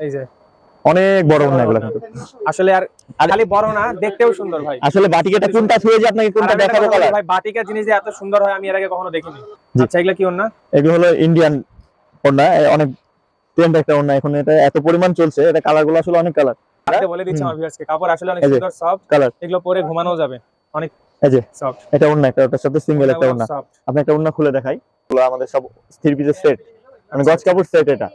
এই যে। অনেক বড় এগুলো আসলে আর খালি বড় না দেখতেও সুন্দর ভাই। আসলে বাটিক এটা কোনটা ছুঁয়ে যে আপনাকে কোনটা দেখাবো কালার ভাই বাটিকা জিনিস যে এত সুন্দর হয় আমি এর আগে কখনো দেখিনি। আচ্ছা এগুলা কি ওর এগুলো হলো ইন্ডিয়ান অনেক ট্রেন্ড একটা ওন্না এখন এটা এত পরিমাণ চলছে এটা আসলে অনেক কালার বলে দিচ্ছি হুম। আমার ভিউয়ার্সকে কাপড় আসলে অনেক এই সুন্দর সফট কালার এগুলো পরে ঘুমানো যাবে অনেক এই যে সফট এটা একটা ওটার সাথে সিঙ্গেল একটা আপনি একটা ওন্না খুলে দেখাই। আমাদের সব স্থির পিসের সেট মানে গজ কাপড় সেট এটা।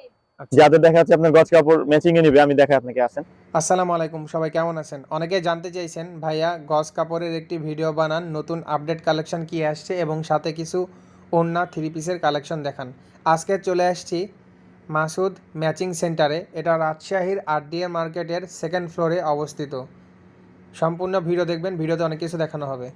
যাদের দেখা যাচ্ছে আপনার গজ কাপড় ম্যাচিং এ নিবে আমি আপনাকে আসেন। আসসালামু আলাইকুম সবাই কেমন আছেন? অনেকে জানতে চাইছেন ভাইয়া গস কাপড়ের একটি ভিডিও বানান নতুন আপডেট কালেকশন কি আসছে এবং সাথে কিছু ওন্না থ্রি পিসের কালেকশন দেখান। আজকে চলে আসছি মাসুদ ম্যাচিং সেন্টারে এটা রাজশাহীর আরডিএ মার্কেটের সেকেন্ড ফ্লোরে অবস্থিত। সম্পূর্ণ ভিডিও দেখবেন ভিডিওতে অনেক কিছু দেখানো হবে।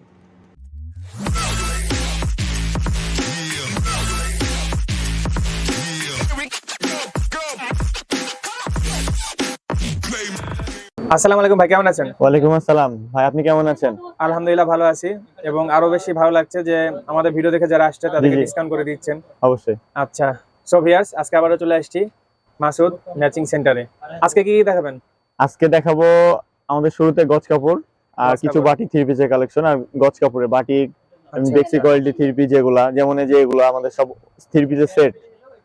আসসালামু আলাইকুম ভাই কেমন আছেন? ওয়ালাইকুম আসসালাম। ভাই আপনি কেমন আছেন? আলহামদুলিল্লাহ ভালো আছি এবং আরও বেশি ভালো লাগছে যে আমাদের ভিডিও দেখে যারা আসছে তাদেরকে। ডিসকাউন্ট করে দিচ্ছেন। অবশ্যই। আচ্ছা সো ভিয়ার্স আজকে আবারও চলে আসছি মাসুদ ম্যাচিং সেন্টারে আজকে কি কি দেখাবেন? আজকে দেখাবো আমাদের শুরুতে গজ কাপড় আর কিছু। বাটিক থ্রি পিসের কালেকশন আর গজ কাপড়ে বাটিক আচ্ছা, বেক্সি কোয়ালিটি থ্রি পিস যেগুলা যেমন এই যে এগুলো আমাদের সব থ্রি পিসের সেট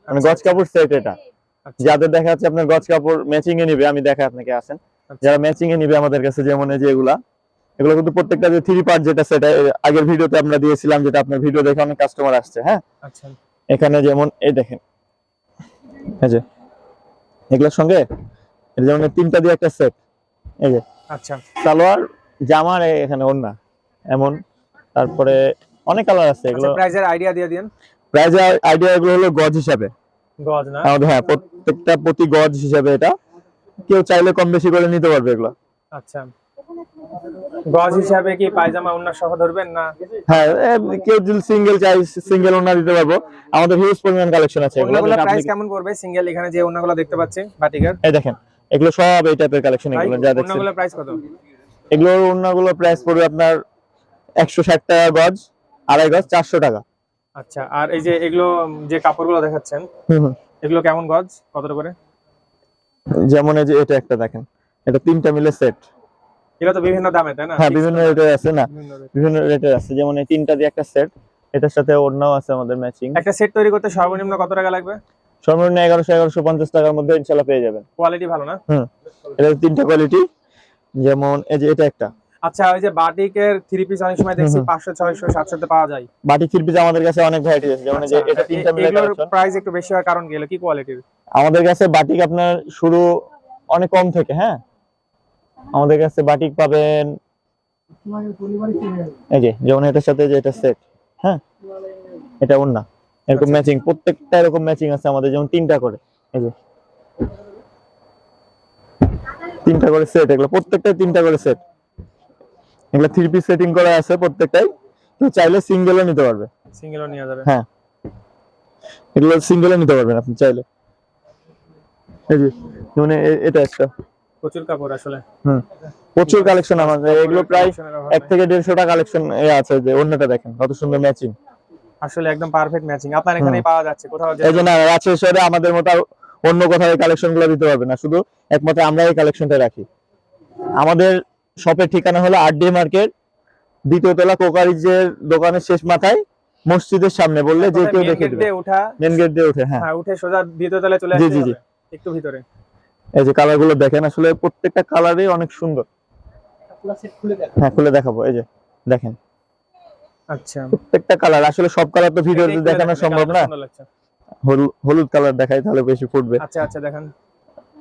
মানে আচ্ছা, গজ কাপড় সেট এটা। আচ্ছা, যাদের দেখা যাচ্ছে আপনার গজ কাপড় ম্যাচিং এ নিবে আমি দেখাই আপনাকে আসেন। আচ্ছা। যারা ম্যাচিং এ নিবে আমাদের কাছে যেমন এই যে এগুলা এগুলো কিন্তু প্রত্যেকটা যে থ্রি পার্ট যেটা সেটা আগের ভিডিওতে আমরা দিয়েছিলাম যেটা আপনার ভিডিও দেখে অনেক কাস্টমার আসছে হ্যাঁ? আচ্ছা। এখানে যেমন এই দেখেন। এই যে এগুলোর সঙ্গে যেমন তিনটা দিয়ে একটা সেট এই যে। আচ্ছা। সালোয়ার জামার এখানে ওন্না এমন। তারপরে অনেক কালার আছে এগুলো। আচ্ছা প্রাইজের আইডিয়া দিয়ে দিন। প্রাইস আইডিয়া এগুলো হলো গজ হিসাবে। গজ না? হ্যাঁ প্রত্যেকটা প্রতি গজ হিসাবে এটা। কেউ চাইলে কম বেশি করে নিতে পারবে এগুলো। আচ্ছা। গজ হিসাবে কি পায়জামা অন্য সহ ধরবেন না? হ্যাঁ কেউ যদি সিঙ্গেল চাই সিঙ্গেল ওন্না দিতে পারব। আমাদের হিউজ পরিমাণ কালেকশন আছে এগুলো। প্রাইস কেমন পড়বে? সিঙ্গেল এখানে যে দেখতে পাচ্ছি বাটিকার। এই দেখেন এগুলো সব এই টাইপের কালেকশন এগুলো যা দেখছেন। প্রাইস কত? এগুলোর অন্যগুলো প্রাইস পড়বে আপনার একশো ষাট টাকা গজ আড়াই গজ চারশো টাকা। আচ্ছা আর এই যে এগুলো যে কাপড়গুলো দেখাচ্ছেন। এগুলো কেমন গজ? কত করে? যেমন এই যে এটা একটা দেখেন। এটা তিনটা মিলে সেট এটা তো বিভিন্ন দামে তাই না? হ্যাঁ বিভিন্ন রেটে আছে না? বিভিন্ন রেটে রেটের আছে। যেমন এই তিনটা দিয়ে একটা সেট এটার সাথে ওড়নাও আছে আমাদের ম্যাচিং একটা সেট তৈরি করতে সর্বনিম্ন কত টাকা লাগবে? সর্বনিম্ন এগারোশো এগারোশো পঞ্চাশ টাকার মধ্যে ইনশাল্লাহ পেয়ে যাবেন। কোয়ালিটি ভালো না? হুম। এটা তিনটা কোয়ালিটি যেমন এই যে এটা একটা। আচ্ছা ওই যে বাটিকের থ্রি পিস অনেক সময় দেখছি হুম, হুম। পাঁচশো ছয়শো সাতশোতে পাওয়া যায়। বাটি থ্রি পিস আমাদের কাছে অনেক ভ্যারাইটি আছে যেমন যে আচ্ছা, এটা তিনটা মিলে এগুলোর প্রাইস একটু বেশি হওয়ার কারণ কি কি কোয়ালিটির আমাদের কাছে বাটিক আপনার শুরু অনেক কম থেকে হ্যাঁ? আমাদের কাছে বাটিক পাবেন এই যে যেমন এটার সাথে যে এটা সেট হ্যাঁ? এটা ওন্না এরকম আচ্ছা। ম্যাচিং প্রত্যেকটা এরকম ম্যাচিং আছে আমাদের যেমন তিনটা করে এই যে। তিনটা করে সেট এগুলো প্রত্যেকটা তিনটা করে সেট এগুলো থ্রি পিস সেটিং করা আছে প্রত্যেকটাই। কেউ চাইলে সিঙ্গেলও নিতে পারবে। সিঙ্গেলও নিয়ে যাবে। হ্যাঁ। এগুলো সিঙ্গেলও নিতে পারবেন আপনি চাইলে। এই যে যেমন এ- এটা একটা। প্রচুর কাপড় আসলে। হুম। প্রচুর কালেকশন আমাদের এগুলো প্রায় এক। থেকে দেড়শোটা কালেকশন এ আছে যে অন্যটা দেখেন কত সুন্দর ম্যাচিং আসলে একদম পারফেক্ট ম্যাচিং আপনার এখানেই পাওয়া যাচ্ছে কোথাও যে এই জন্য রাজশাহী শহরে আমাদের মতো অন্য কোথাও এই কালেকশনগুলো দিতে পারবে না। শুধু একমাত্র আমরা এই কালেকশনটা রাখি। আমাদের শপের ঠিকানা হলো আরডি মার্কেট দ্বিতীয় তলা কোকারিজের দোকানের শেষ মাথায় মসজিদের সামনে বললে যে কেউ দেখে দিবে। মেন গেট দিয়ে উঠে হ্যাঁ। হ্যাঁ উঠে সোজা দ্বিতীয় তলায় চলে জি, জি, জি। একটু ভিতরে। এই যে কালারগুলো দেখেন আসলে প্রত্যেকটা কালারই অনেক সুন্দর। হ্যাঁ খুলে দেখাবো এই যে দেখেন। আচ্ছা। প্রত্যেকটা কালার আসলে সব কালার তো ভিডিওতে দেখানো সম্ভব না। হলুদ কালার দেখাই তাহলে বেশি ফুটবে। আচ্ছা আচ্ছা দেখেন।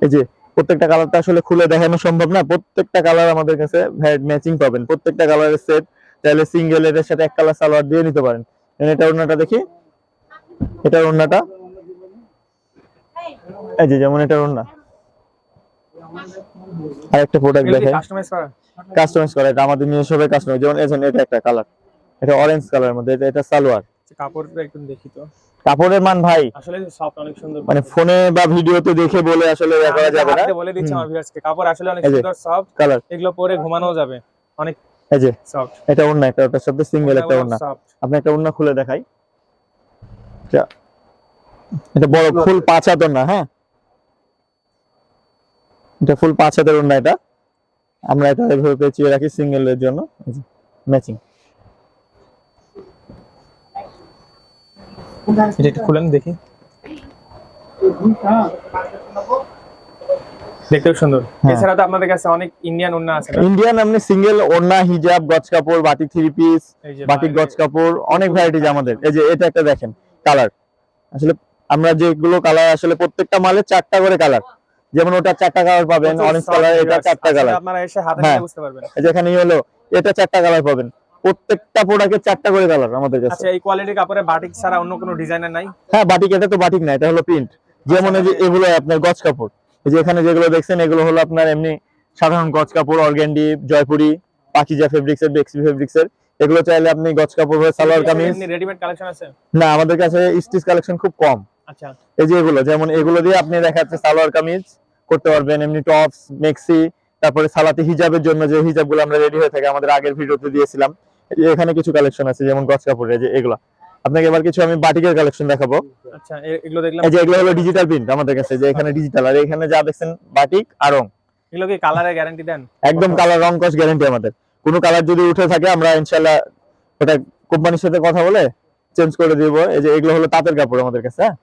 এই যে প্রত্যেকটা কালারটা আসলে খুলে দেখানো সম্ভব না। প্রত্যেকটা কালার আমাদের কাছে ম্যাচিং পাবেন। প্রত্যেকটা কালারের সেট চাইলে সিঙ্গেল এর সাথে এক কালার সালোয়ার দিয়ে নিতে পারেন। এটা ওড়নাটা দেখি। এটার ওড়নাটা। এই যে যেমন এটার ওড়না। আর একটা প্রোডাক্ট এগুলো কি দেখে কাস্টমাইজ করা। কাস্টমাইজ করা। এটা আমাদের নিজস্ব কাস্টমাইজ যেমন এটা একটা কালার এটা অরেঞ্জ কালারের মধ্যে। এটা এটা সালোয়ার। কাপড়টা একটু দেখি তো। কাপড়ের মান ভাই? আসলে সফট অনেক সুন্দর। মানে ফোনে বা ভিডিওতে দেখে বলে আসলে ইয়া করা যাবে না? হাতে বলে দিচ্ছি। আমার ভিউয়ার্সকে কাপড় আসলে অনেক সুন্দর সফট কালার এগুলো পরে ঘুমানো যাবে। অনেক এই যে সফট এটা ওড়না একটা ওটার সাথে সিঙ্গেল একটা সফট আপনি একটা ওড়না খুলে দেখাই। এটা- এটা বড় ফুল পাঁচ হাতর না হ্যাঁ? এটা ফুল পাঁচ হাতের ওড়না এটা। আমরা এটা এভাবে পেঁচিয়ে রাখি সিঙ্গেল এর জন্য। ম্যাচিং এটা একটু খুলেন দেখি। দেখতেও সুন্দর। হ্যাঁ। এছাড়া তো আপনাদের কাছে অনেক ইন্ডিয়ান ওন্না আছে। ইন্ডিয়ান আপনি সিঙ্গেল ওড়না হিজাব গজ কাপড় বাটিক থ্রি পিস বাটিক গজ কাপড় অনেক ভ্যারাইটিজ আমাদের। এই যে এটা একটা দেখেন কালার আসলে আমরা যেগুলো কালার আসলে প্রত্যেকটা মালে চারটা করে কালার যেমন ওটা চারটা কালার পাবেন অরেঞ্জ কালার এটা চারটা কালার আপনারা এসে হাতে হ্যাঁ। নিয়ে বুঝতে পারবেন। যেখানে হলো এটা চারটা কালার পাবেন। প্রত্যেকটা প্রোডাক্টের চারটা করে কালার আমাদের কাছে। আচ্ছা এই কোয়ালিটির কাপড়ে বাটিক ছাড়া অন্য কোনো ডিজাইনার নাই? হ্যাঁ বাটিক এটা তো বাটিক না এটা হলো প্রিন্ট যেমন এই যে এগুলো আপনার গজ কাপড়। এই যে এখানে যেগুলো দেখছেন এগুলো হলো আপনার এমনি সাধারণ গজ কাপড় অর্গ্যান্ডি জয়পুরি পাকিজা ফেব্রিক্স এর বেক্সি ফেব্রিক্স এর। এগুলো চাইলে আপনি গজ কাপড় হয়ে সালোয়ার কামিজ। রেডিমেড কালেকশন আছে? না আমাদের কাছে স্টিচ কালেকশন খুব কম। আচ্ছা। এই যে এগুলো যেমন এগুলো দিয়ে আপনি দেখা যাচ্ছে সালোয়ার কামিজ করতে পারবেন এমনি টপস মেক্সি তারপরে সালাতে হিজাবের জন্য যে হিজাবগুলো আমরা রেডি হয়ে থাকে আমাদের আগের ভিডিওতে দিয়েছিলাম। এখানে কিছু কালেকশন আছে যেমন গজ কাপড়ের এই যে এগুলো। আপনাকে এবার কিছু আমি বাটিকের কালেকশন দেখাবো। আচ্ছা এগুলো দেখলাম। এই যে এগুলো হলো ডিজিটাল প্রিন্ট আমাদের কাছে যে এখানে ডিজিটাল আর এখানে যা দেখছেন বাটিক আর রং। এগুলো কি কালারের গ্যারান্টি দেন? একদম কালার রং কস গ্যারান্টি আমাদের। কোনো কালার যদি উঠে থাকে আমরা ইনশাল্লাহ ওটা কোম্পানির সাথে কথা বলে চেঞ্জ করে দিব। এই যে এগুলো হলো তাঁতের কাপড় আমাদের কাছে হ্যাঁ?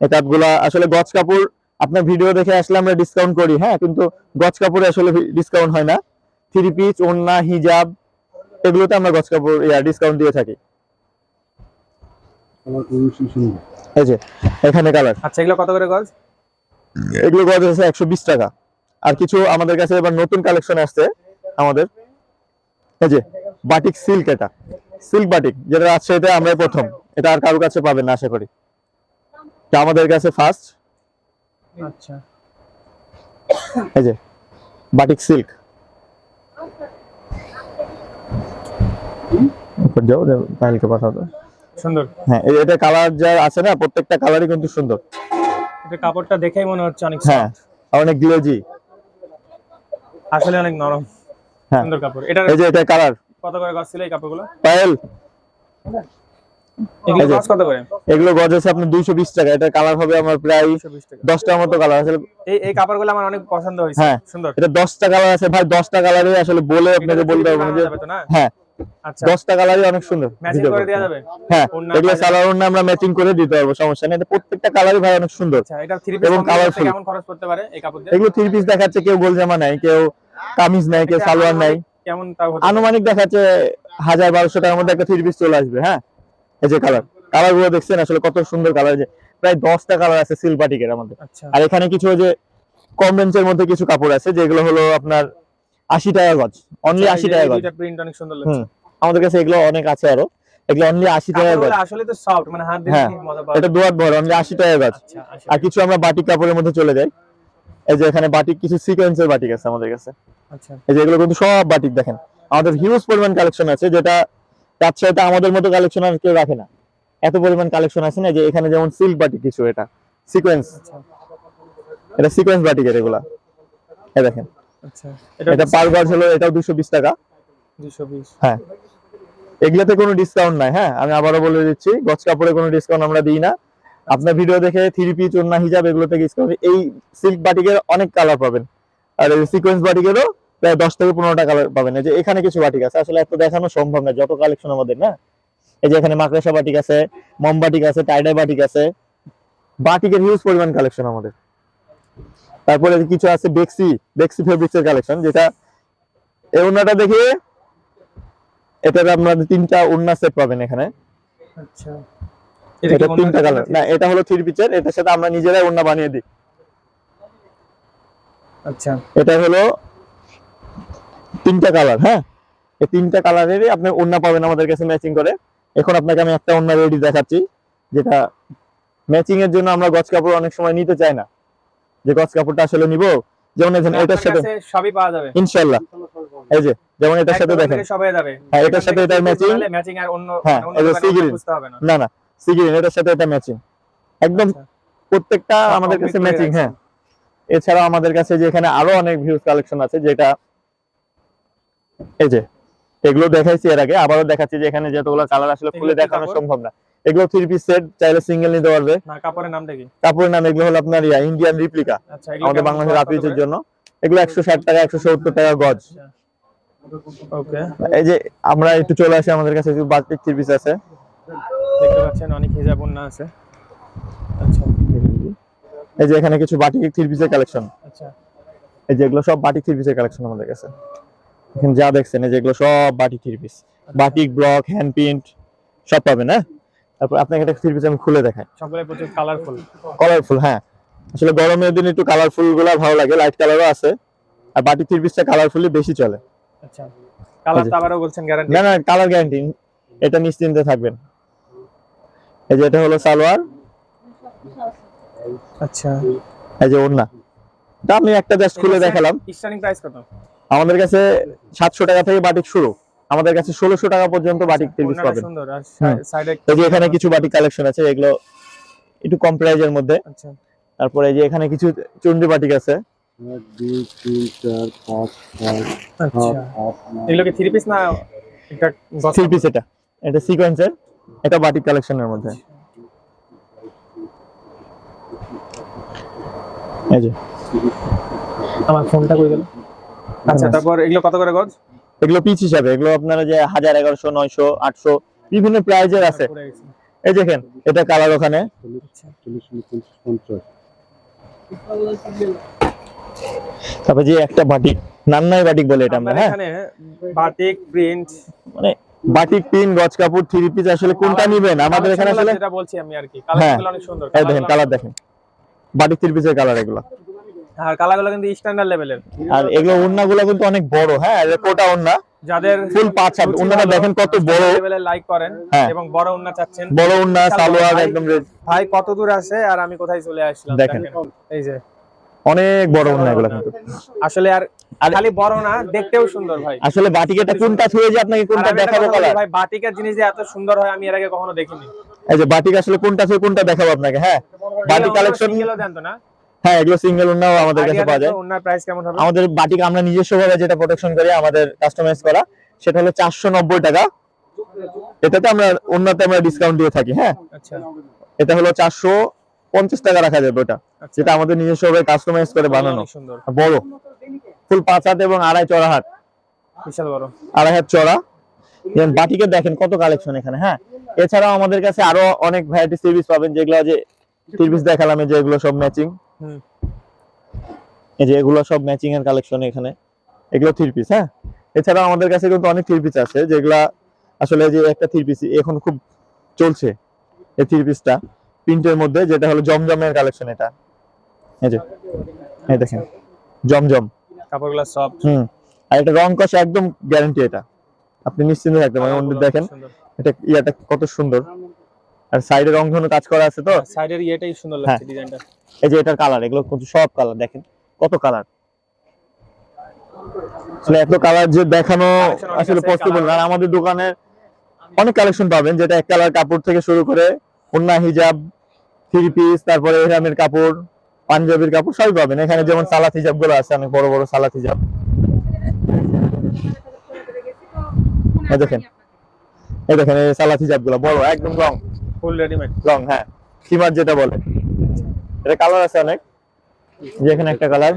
এই তাঁতগুলা আসলে গজ কাপড় আপনার ভিডিও দেখে আসলে আমরা ডিসকাউন্ট করি হ্যাঁ? কিন্তু গজ কাপড়ে আসলে ডিসকাউন্ট হয় না। থ্রি পিস ওড়না হিজাব এগুলোতে আমরা গজ কাপড় ইয়া ডিসকাউন্ট দিয়ে থাকি। এই যে এখানে কালার আচ্ছা এগুলো কত করে গজ এগুলো গজ আছে একশো বিশ টাকা। আর কিছু আমাদের কাছে এবার নতুন কালেকশন আসছে আমাদের। এই যে বাটিক সিল্ক এটা। সিল্ক বাটিক যেটা রাজশাহীতে আমরা প্রথম। এটা আর কারও কাছে পাবেন না আশা করি। এটা আমাদের কাছে ফার্স্ট আচ্ছা। এই যে বাটিক সিল্ক যাও পাইলকে পাঠাবো সুন্দর। হ্যাঁ এটা কালার যা আছে না প্রত্যেকটা কালারই কিন্তু সুন্দর। এটা কাপড়টা দেখেই মনে হচ্ছে অনেক হ্যাঁ অনেক গ্লেজি আসলে অনেক নরম। হ্যাঁ। সুন্দর কাপড়। এটা এই যে এটা কালার কত করে গজ ছিল এই কাপড়গুলো? পায়েল। এগুলো গজ কত করে? এগুলো গজ আছে আপনার টাকা। এটা কালার হবে আমার প্রায় 120 টাকা। দশটার মতো কালার আসলে এই এই কাপড়গুলো আমার অনেক পছন্দ হয়েছে। হ্যাঁ। সুন্দর। এটা দশটা কালার আছে। ভাই দশটা কালারে আসলে বলে আপনাকে বলতে পারব না তো হ্যাঁ। দশটা কালারই অনেক সুন্দর। হ্যাঁ এগুলো। সালোয়ার ওড়না আমরা ম্যাচিং করে দিতে পারব সমস্যা নেই। প্রত্যেকটা কালারই ভাই অনেক সুন্দর। আচ্ছা এবং এগুলো থ্রি পিস দেখাচ্ছে কেউ গোলজামা নাই কেউ কামিজ নাই কেউ সালোয়ার নাই আনুমানিক দেখাচ্ছে হাজার বারোশো টাকার মধ্যে একটা থ্রি পিস চলে আসবে হ্যাঁ? এই যে কালার কালারগুলো দেখছেন আসলে কত সুন্দর কালার যে প্রায় দশটা কালার আছে সিলপাটিকের আমাদের আচ্ছা। আর এখানে কিছু যে কম রেঞ্জের মধ্যে কিছু কাপড় আছে যেগুলো হলো আপনার আশি টাকা গজ। অনলি আশি টাকা গজ। প্রিন্ট অনেক সুন্দর লাগছে। আমাদের কাছে এগুলো অনেক আছে আরও। এগুলো অনলি আশি টাকা গজ। আসলে তো সফট মানে হাত দিয়ে হ্যাঁ, মজা পাওয়া এটা। দুয়ার ভর অনলি আশি টাকা গজ। আচ্ছা আর কিছু আমরা বাটিক কাপড়ের মধ্যে চলে যাই। এই যে এখানে বাটিক কিছু সিকোয়েন্সের বাটিক আছে আমাদের কাছে। আচ্ছা। এই যে এগুলো কিন্তু সব বাটিক দেখেন। আমাদের হিউজ পরিমাণ কালেকশন আছে যেটা রাজশাহীতে আমাদের মতো কালেকশন আর কেউ রাখে না। এত পরিমাণ কালেকশন আছে না যে এখানে যেমন সিল্ক বাটিক কিছু এটা সিকোয়েন্স আচ্ছা। এটা সিকোয়েন্স বাটিকের এগুলা। এই দেখেন। আচ্ছা। এটা পার গজ হলো এটাও দুশো বিশ টাকা। 220 হ্যাঁ। এগুলাতে কোনো ডিসকাউন্ট নাই হ্যাঁ। আমি আবারও বলে দিচ্ছি গজ কাপড়ে কোনো ডিসকাউন্ট আমরা দিই না। আপনার ভিডিও দেখে থ্রি পিস ওন্না হিজাব এগুলোতে ডিসকাউন্ট এই সিল্ক বাটিকের অনেক কালার পাবেন। আর এই সিকোয়েন্স বাটিকেরও প্রায় দশ থেকে পনেরোটা কালার পাবেন। এই যে এখানে কিছু বাটিক আছে আসলে এত দেখানো সম্ভব না যত কালেকশন আমাদের না? এই যে এখানে মাকড়সা বাটিক আছে মম বাটিক আছে টাইডাই বাটিক আছে। বাটিকের হিউজ পরিমাণ কালেকশন আমাদের। তারপরে কিছু আছে বেক্সি বেক্সি ফেব্রিক্স এর কালেকশন যেটা এই ওন্নাটা দেখে এটার আপনার তিনটা ওন্না সেট পাবেন এখানে। আচ্ছা। এটা তিনটা কালার না এটা হলো থ্রি পিচের এটার সাথে আমরা নিজেরাই ওন্না বানিয়ে দিই। আচ্ছা। এটা হলো তিনটা কালার হ্যাঁ? এই তিনটা কালারেরই আপনি ওন্না পাবেন আমাদের কাছে ম্যাচিং করে। এখন আপনাকে আমি একটা ওন্না রেডি দেখাচ্ছি যেটা ম্যাচিং এর জন্য আমরা গজ কাপড় অনেক সময় নিতে চাই না। যে গজ কাপড়টা আসলে নিব যেমন এটার সাথে সবই পাওয়া যাবে। ইনশাল্লাহ। এই যে যেমন এটার সাথে দেখেন। সবাই যাবে। হ্যাঁ, এটার সাথে এটার matching। ম্যাচিং আর অন্য হ্যাঁ, অন্য। বুঝতে হবে না। না না সিগ্রিন এটার সাথে এটা ম্যাচিং একদম আচ্ছা। প্রত্যেকটা আমাদের কাছে ম্যাচিং হ্যাঁ। এছাড়াও আমাদের কাছে যে এখানে আরও অনেক ভিউজ কালেকশন আছে যেটা এই যে এগুলো দেখাইছি এর আগে। আবারও দেখাচ্ছি যে এখানে যতগুলো কালার আসলে খুলে দেখানো সম্ভব না। এগুলো থ্রি পিস সেট চাইলে সিঙ্গেল নিতে পারবে। না কাপড়ের নামটা কি? কাপড়ের নাম এগুলো হলো আপনার ইয়া ইন্ডিয়ান রিপ্লিকা আচ্ছা আমাদের বাংলাদেশের আপিসের জন্য। এগুলো একশো ষাট টাকা একশো সত্তর টাকা গজ। ওকে। এই যে আমরা একটু চলে আসি আমাদের কাছে কিছু বাটিক থ্রি পিস আছে। দেখতে পাচ্ছেন অনেক হিজাব ওন্না আছে। আচ্ছা। এই যে এখানে কিছু বাটিক থ্রি পিসের কালেকশন আচ্ছা। এই যে এগুলো সব বাটিক থ্রি পিসের কালেকশন আমাদের কাছে। এখানে যা দেখছেন এই যে এগুলো সব batik three piece batik block hand print সব পাবেন হ্যাঁ? তারপর আপনাকে একটা থ্রি পিস আমি খুলে দেখাই। সবগুলো প্রচুর কালারফুল কালারফুল হ্যাঁ। আসলে গরমের দিনে একটু কালারফুলগুলা ভালো লাগে লাইট কালারও আছে। আর বাটিক থ্রি পিসটা কালারফুলি বেশি চলে। আচ্ছা। কালার তো আবারও বলছেন গ্যারান্টি না না কালার গ্যারান্টি এটা নিশ্চিন্তে থাকবেন। এই যে এটা হলো সালোয়ার। আচ্ছা। এই যে ওড়না। এটা আমি একটা জাস্ট খুলে দেখালাম। স্টার্টিং প্রাইস কত? আমাদের কাছে সাতশো টাকা থেকে বাটিক শুরু। আমাদের কাছে ষোলোশো টাকা পর্যন্ত বাটিক থ্রি পিস পাবেন। এই যে এখানে কিছু বাটিক কালেকশন আছে এগুলো একটু কম প্রাইজের মধ্যে। আচ্ছা। তারপরে এই যে এখানে কিছু চুন্ডি বাটিক আছে। আচ্ছা সাত আট নয়। এগুলো কি থ্রি পিস না থ্রি পিস এটা। এটা সিকোয়েন্সের এটা বাটিক কালেকশনের মধ্যে। এই যে। আমার ফোনটা কই গেল? আচ্ছা তারপর এগুলো কত করে গজ? এগুলো পিস হিসাবে এগুলো আপনারা যে হাজার এগারোশো নয়শো আটশো বিভিন্ন প্রাইজের আছে। এই দেখেন এটা কালার ওখানে। পঞ্চাশ তারপর যে একটা বাটিক নান্নাই বাটিক বলে এটা আমরা হ্যাঁ? Batik print. মানে বাটিক পিন গজ কাপড় থ্রি পিস আসলে কোনটা নিবেন? আমাদের এখানে আসলে যেটা বলছি আমি আর কি হ্যাঁ। কালারগুলো অনেক সুন্দর দেখেন কালার দেখেন। বাটিক থ্রি পিসের কালার এগুলো। আর কালারগুলো কিন্তু স্ট্যান্ডার্ড লেভেলের আর এগুলো ওড়নাগুলো কিন্তু অনেক বড় হ্যাঁ? কোটা ওড়না। যাদের ফুল পাঁচ হাত। ওড়নাটা দেখেন কত বড়। লাইক করেন হ্যাঁ। এবং বড় উন্না চাচ্ছেন। বড় ওড়না সালোয়ার একদম। ভাই কত দূর আছে? আর আমি কোথায় চলে আসলাম দেখেন। এই যে। অনেক বড় ওড়না এগুলো কিন্তু। আসলে আর খালি বড় না দেখতেও সুন্দর ভাই। আসলে বাটিকেটা কোনটা থুয়ে যে আপনাকে কোনটা দেখাবো ভাই বাটিকের জিনিস যে এত সুন্দর হয় আমি এর আগে কখনো দেখিনি। এই যে বাটিক আসলে কোনটা থুয়ে কোনটা দেখাবো আপনাকে হ্যাঁ? বাটিক কালেকশন সিঙ্গেলও দেন তো না? হ্যাঁ এগুলো সিঙ্গেল ওড়নাও আমাদের কাছে পাওয়া যায়। ওনার প্রাইস কেমন হবে? আমাদের বাটিক আমরা নিজস্ব ভাবে যেটা প্রোটেকশন করি আমাদের কাস্টমাইজ করা সেটা হলো চারশো নব্বই টাকা। এটাতে আমরা অন্যতে আমরা ডিসকাউন্ট দিয়ে থাকি হ্যাঁ? আচ্ছা। এটা হলো চারশো পঞ্চাশ টাকা রাখা যাবে ওটা। যেটা আমাদের নিজস্ব ভাবে কাস্টমাইজ করে বানানো। বড়। ফুল পাঁচ হাত এবং আড়াই চড়া হাত। বিশাল বড়। আড়াই হাত চড়া। যেমন বাটিকে দেখেন কত কালেকশন এখানে হ্যাঁ? এছাড়াও আমাদের কাছে আরও অনেক ভ্যারাইটি সিরিজ পাবেন যেগুলো যে সিরিজ দেখালাম এই যে এগুলো সব ম্যাচিং এই যে এগুলো সব ম্যাচিং এর কালেকশন এখানে। এগুলো থ্রি পিস হ্যাঁ? এছাড়া আমাদের কাছে কিন্তু অনেক থ্রি পিস আছে যেগুলা আসলে যে একটা থ্রি পিস এখন খুব চলছে এই থ্রি পিসটা প্রিন্টের মধ্যে যেটা হলো জমজমের কালেকশন এটা। এই যে এই দেখেন জমজম। কাপড়গুলো সব হুম আর এটা রং কষা একদম গ্যারান্টি এটা। আপনি নিশ্চিন্তে থাকতে পারেন অন্য দেখেন এটা ইয়াটা কত সুন্দর। আর সাইডে রং ধনু কাজ করা আছে তো? সাইডের ইয়েটাই সুন্দর হ্যাঁ। লাগছে ডিজাইনটা এই যে এটার কালার এগুলো কিন্তু সব কালার দেখেন। কত কালার আসলে এত কালার যে দেখানো আসলে পসিবল না। আমাদের দোকানে অনেক কালেকশন পাবেন যেটা এক কালার কাপড় থেকে শুরু করে ওন্না হিজাব থ্রি পিস তারপরে এরামের কাপড় পাঞ্জাবির কাপড় সবই পাবেন। এখানে যেমন সালাত হিজাবগুলো আছে অনেক বড় বড় সালাত হিজাব। দেখেন এই দেখেন এই সালাত হিজাবগুলো বড় একদম রং। ফুল রেডিমেড। রং হ্যাঁ। যেটা বলে। এটা কালার আছে অনেক। একটা কালার।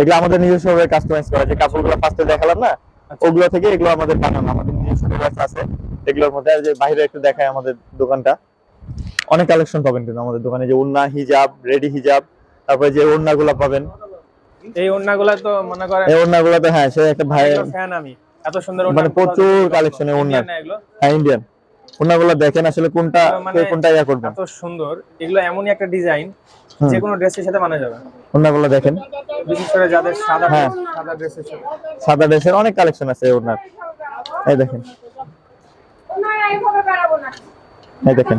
এগুলো আমাদের নিজস্ব ভাবে কাস্টমাইজ করা। যে কাপড়গুলো ফার্স্টে দেখালাম না ওগুলো থেকে এগুলো আমাদের বানানো। আমাদের নিজস্ব আছে। এগুলোর মধ্যে যে বাইরে একটু দেখায় আমাদের দোকানটা। অনেক কালেকশন পাবেন কিন্তু আমাদের দোকানে। যে উন্না হিজাব রেডি হিজাব তারপরে যে ওড়না গুলা পাবেন। এই ওন্নাগুলো তো মনে করেন এই গুলাতে হ্যাঁ সে একটা ভাই ফ্যান আমি। এত সুন্দর মানে প্রচুর কালেকশনে এগুলো? হ্যাঁ ইন্ডিয়ান ওড়না গুলা দেখেন আসলে কোনটা মানে কোনটা ইয়া করবেন। এত সুন্দর। এগুলো এমনই একটা ডিজাইন। যে কোনো ড্রেসের সাথে মানা যাবে। ওড়না গুলা দেখেন। বিশেষ করে যাদের সাদা হ্যাঁ। সাদা ড্রেসের সাথে। সাদা ড্রেসের অনেক কালেকশন আছে ওনার। এই দেখেন। এইভাবে বেড়াবো না এই দেখেন।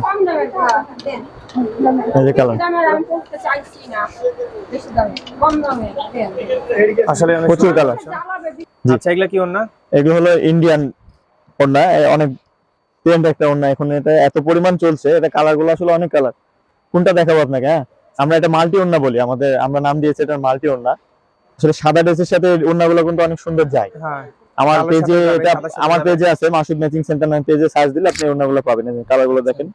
এই যে কালার। আসলে প্রচুর। কালার। আচ্ছা এগুলো কি ওন্না এগুলো হলো ইন্ডিয়ান ওড়না। এ অনেক ট্রেন্ড একটা ওড়না। এখন এটা এত পরিমাণ চলছে এটা কালারগুলো আসলে অনেক কালার কোনটা দেখাবো আপনাকে হ্যাঁ? আমরা এটা মাল্টি ওড়না বলি আমাদের আমরা নাম দিয়েছি এটা মাল্টি ওড়না। আসলে সাদা ড্রেসের সাথে ওড়না গুলো কিন্তু অনেক সুন্দর যায়। হ্যাঁ আমার পেজে এটা আমার পেজে আছে মাসুদ ম্যাচিং সেন্টার নামে পেজে সার্চ দিলে আপনি ওড়না গুলো পাবেন কালারগুলো দেখেন।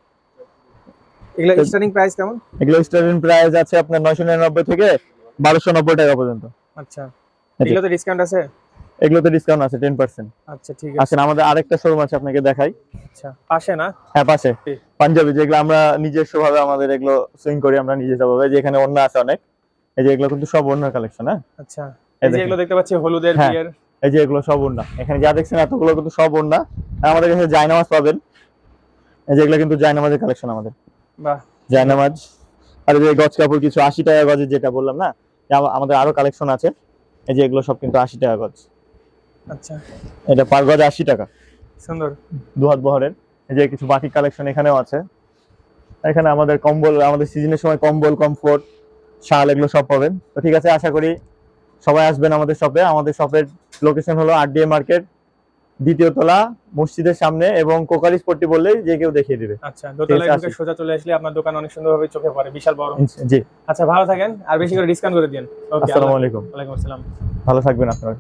এগুলো স্টার্টিং প্রাইস কেমন? এগুলো স্টার্টিং প্রাইস আছে আপনার নয়শো নিরানব্বই থেকে বারোশো নব্বই টাকা পর্যন্ত। আচ্ছা। জি। এগুলোতে ডিসকাউন্ট আছে? এগুলোতে ডিসকাউন্ট আছে টেন পার্সেন্ট আচ্ছা ঠিক আছে। আসেন আমাদের আরেকটা শোরুম আছে আপনাকে দেখাই। আচ্ছা পাশে না? হ্যাঁ পাশে। পাঞ্জাবি যেগুলো আমরা নিজস্ব ভাবে আমাদের এগুলো সুইং করি আমরা নিজস্ব ভাবে অন্য আছে অনেক। এই যে এগুলো কিন্তু সব অন্যার কালেকশন হ্যাঁ? আচ্ছা এই যে এগুলো দেখতে পাচ্ছি হলুদের হ্যাঁ। বিয়ের। এই যে এগুলো সব এখানে যা দেখছেন এতগুলো কিন্তু সব আমাদের কাছে জায়নামাজ পাবেন। এই যে এগুলো কিন্তু জায়নামাজের কালেকশন আমাদের। বাহ। জায়নামাজ। আর এই যে গজ কাপড় কিছু আশি টাকা গজের যেটা বললাম না? আমাদের আরও কালেকশন আছে। এই যে এগুলো সব কিন্তু আশি টাকা গজ। আচ্ছা। এটা পার গজ আশি টাকা। সুন্দর। দু হাত বহরের। এই যে কিছু বাটিক কালেকশন এখানেও আছে। এখানে আমাদের কম্বল আমাদের সিজনের সময় কম্বল কমফোর্ট শাল এগুলো সব পাবেন। তো ঠিক আছে আশা করি সবাই আসবেন আমাদের শপে আমাদের শপের লোকেশন হলো আরডিএ মার্কেট দ্বিতীয় তলা মসজিদের সামনে এবং কোকারি স্পটটি বললেই যে কেউ দেখিয়ে দিবে। আচ্ছা দোতলায় ঢুকে সোজা চলে আসলে আপনার দোকান অনেক সুন্দরভাবে চোখে পড়ে বিশাল বড়। জি। আচ্ছা ভালো থাকেন। আর বেশি করে ডিসকাউন্ট করে দিন আসসালামু আলাইকুম। ওয়ালাইকুম আসসালাম। ভালো থাকবেন আপনারা।